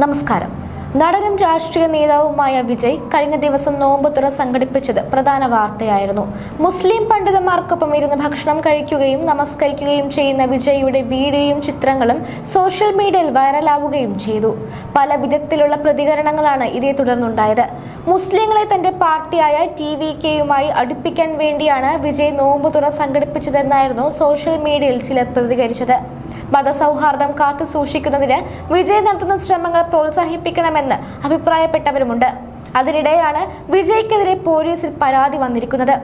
നമസ്കാരം. നടനും രാഷ്ട്രീയ നേതാവുമായ വിജയ് കഴിഞ്ഞ ദിവസം നോമ്പുതുറ സംഘടിപ്പിച്ചത് പ്രധാന വാർത്തയായിരുന്നു. മുസ്ലിം പണ്ഡിതന്മാർക്കൊപ്പം ഇരുന്ന് ഭക്ഷണം കഴിക്കുകയും നമസ്കരിക്കുകയും ചെയ്യുന്ന വിജയുടെ വീഡിയോയും ചിത്രങ്ങളും സോഷ്യൽ മീഡിയയിൽ വൈറലാവുകയും ചെയ്തു. പല വിധത്തിലുള്ള പ്രതികരണങ്ങളാണ് ഇതേ തുടർന്നുണ്ടായത്. മുസ്ലിങ്ങളെ തന്റെ പാർട്ടിയായ ടി വി കെയുമായി അടുപ്പിക്കാൻ വേണ്ടിയാണ് വിജയ് നോമ്പുതുറ സംഘടിപ്പിച്ചതെന്നായിരുന്നു സോഷ്യൽ മീഡിയയിൽ ചിലർ പ്രതികരിച്ചത്. മതസൗഹാർദ്ദം കാത്തു സൂക്ഷിക്കുന്നതിന് വിജയ് നടത്തുന്ന ശ്രമങ്ങൾ പ്രോത്സാഹിപ്പിക്കണമെന്ന് അഭിപ്രായപ്പെട്ടവരുമുണ്ട്. അതിനിടെയാണ് വിജയ്ക്കെതിരെ പോലീസിൽ പരാതി വന്നിരിക്കുന്നത്.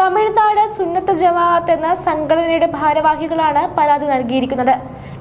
തമിഴ്നാട് സുന്നത്ത് ജമാഅത്ത് എന്ന സംഘടനയുടെ ഭാരവാഹികളാണ് പരാതി നൽകിയിരിക്കുന്നത്.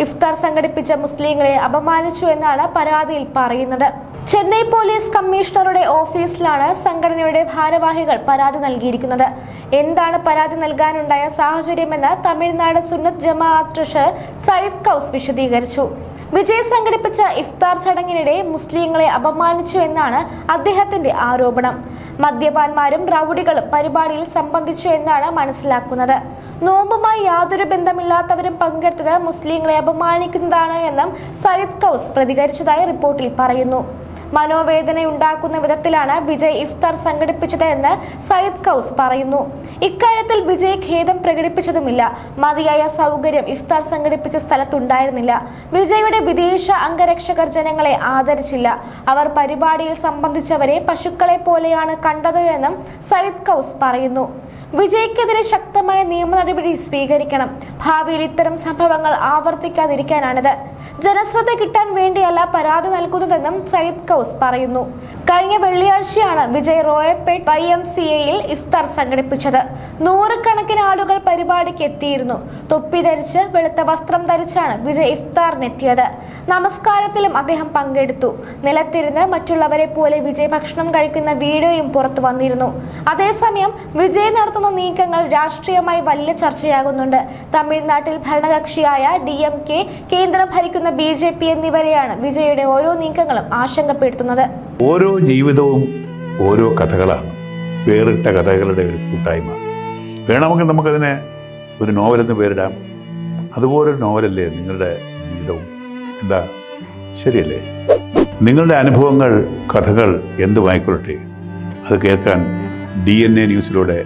ഇഫ്താർ സംഘടിപ്പിച്ച മുസ്ലിങ്ങളെ അപമാനിച്ചു എന്നാണ് പരാതിയിൽ പറയുന്നത്. ചെന്നൈ പോലീസ് കമ്മീഷണറുടെ ഓഫീസിലാണ് സംഘടനയുടെ ഭാരവാഹികൾ പരാതി നൽകിയിരിക്കുന്നത്. എന്താണ് പരാതി നൽകാനുണ്ടായ സാഹചര്യമെന്ന് തമിഴ്നാട് സുന്നത്ത് ജമാഅത്ത് ട്രഷറർ സയ്യിദ് കൌസ് വിശദീകരിച്ചു. വിജയ് സംഘടിപ്പിച്ച ഇഫ്താർ ചടങ്ങിനിടെ മുസ്ലിങ്ങളെ അപമാനിച്ചു എന്നാണ് അദ്ദേഹത്തിന്റെ ആരോപണം. മദ്യപാന്മാരും റൌഡികളും പരിപാടിയിൽ സംബന്ധിച്ചു എന്നാണ് മനസ്സിലാക്കുന്നത്. നോമ്പുമായി യാതൊരു ബന്ധമില്ലാത്തവരും പങ്കെടുത്തത് മുസ്ലിങ്ങളെ അപമാനിക്കുന്നതാണ് എന്നും സയ്യിദ് കൌസ് പ്രതികരിച്ചതായി റിപ്പോർട്ടിൽ പറയുന്നു. മനോവേദനയുണ്ടാക്കുന്ന വിധത്തിലാണ് വിജയ് ഇഫ്താർ സംഘടിപ്പിച്ചത് എന്ന് സയ്യിദ് കൌസ് പറയുന്നു. ഇക്കാര്യത്തിൽ വിജയ് ഖേദം പ്രകടിപ്പിച്ചതുമില്ല. മതിയായ സൗകര്യം ഇഫ്താർ സംഘടിപ്പിച്ച സ്ഥലത്തുണ്ടായിരുന്നില്ല. വിജയുടെ വിദേശ അംഗരക്ഷകർ ജനങ്ങളെ ആദരിച്ചില്ല. അവർ പരിപാടിയിൽ സംബന്ധിച്ചവരെ പശുക്കളെ പോലെയാണ് കണ്ടത് എന്നും സയ്യിദ് കൌസ് പറയുന്നു. വിജയ്ക്കെതിരെ ശക്തമായ നിയമ നടപടി സ്വീകരിക്കണം. ഭാവിയിൽ ഇത്തരം സംഭവങ്ങൾ ആവർത്തിക്കാതിരിക്കാനാണിത്. ജനശ്രദ്ധ കിട്ടാൻ വേണ്ടിയല്ല പരാതി നൽകുന്നതെന്നും സയ്യിദ് കൌസ് പറയുന്നു. കഴിഞ്ഞ വെള്ളിയാഴ്ചയാണ് Vijay Royapettah Y M C എയിൽ ഇഫ്താർ സംഘടിപ്പിച്ചത്. നൂറുകണക്കിന് ആളുകൾ പരിപാടിക്ക് എത്തിയിരുന്നു. തൊപ്പി ധരിച്ച് വെളുത്ത വസ്ത്രം ധരിച്ചാണ് വിജയ് ഇഫ്താറിനെത്തിയത്. നമസ്കാരത്തിലും അദ്ദേഹം പങ്കെടുത്തു. നിലത്തിരുന്ന് മറ്റുള്ളവരെ പോലെ വിജയ് ഭക്ഷണം കഴിക്കുന്ന വീഡിയോയും പുറത്തു വന്നിരുന്നു. അതേസമയം വിജയ് നടത്തുന്ന നീക്കങ്ങൾ രാഷ്ട്രീയമായി വലിയ ചർച്ചയാകുന്നുണ്ട്. തമിഴ്നാട്ടിൽ ഭരണകക്ഷിയായ ഡി എം കെ കേന്ദ്രം ഭരിക്കുന്ന ബി ജെ പി എന്നിവരെയാണ് വിജയുടെ ഓരോ നീക്കങ്ങളും ആശങ്കപ്പെടുത്തുന്നത്. ഓരോ ജീവിതവും ഓരോ കഥകളാണ്. വേറിട്ട കഥകളുടെ ഒരു കൂട്ടായ്മ. വേണമെങ്കിൽ നമുക്കതിനെ ഒരു നോവലെന്ന് പേരിടാം. അതുപോലൊരു നോവലല്ലേ നിങ്ങളുടെ ജീവിതവും? എന്താ? ശരിയല്ലേ? നിങ്ങളുടെ അനുഭവങ്ങൾ കഥകൾ എന്തുമായിക്കൊള്ളട്ടെ? അത് കേൾക്കാൻ ഡി എൻ എ ന്യൂസിലൂടെ